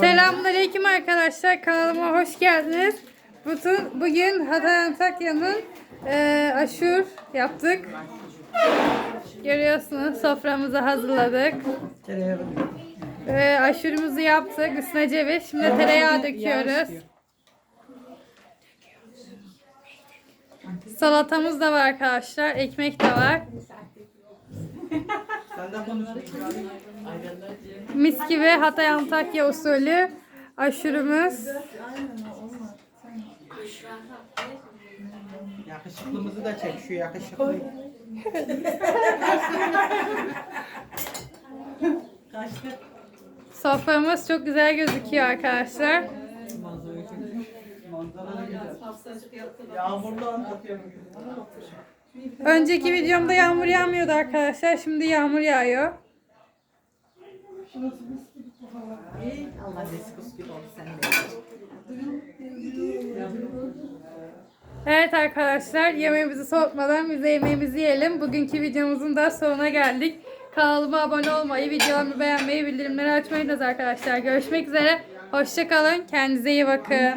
Selamünaleyküm arkadaşlar. Kanalıma hoş geldiniz. Bütün bugün Hatay Antakya'nın eee aşur yaptık. Görüyorsunuz soframızı hazırladık. Eee aşurumuzu yaptık. Üstüne ceviz. Şimdi tereyağı döküyoruz. Salatamız da var arkadaşlar. Ekmek de var. Mis gibi Hatay Antakya usulü aşurumuz. Yakışıklımızı da çek şu yakışıklıyı. Soframız çok güzel gözüküyor arkadaşlar. Yağmurlu anlatıyorum. Önceki videomda yağmur yağmıyordu arkadaşlar. Şimdi yağmur yağıyor. Evet arkadaşlar yemeğimizi soğutmadan biz de yemeğimizi yiyelim. Bugünkü videomuzun da sonuna geldik. Kanalıma abone olmayı, videolarımı beğenmeyi, bildirimleri açmayı unutmayınız arkadaşlar. Görüşmek üzere. Hoşçakalın. Kendinize iyi bakın.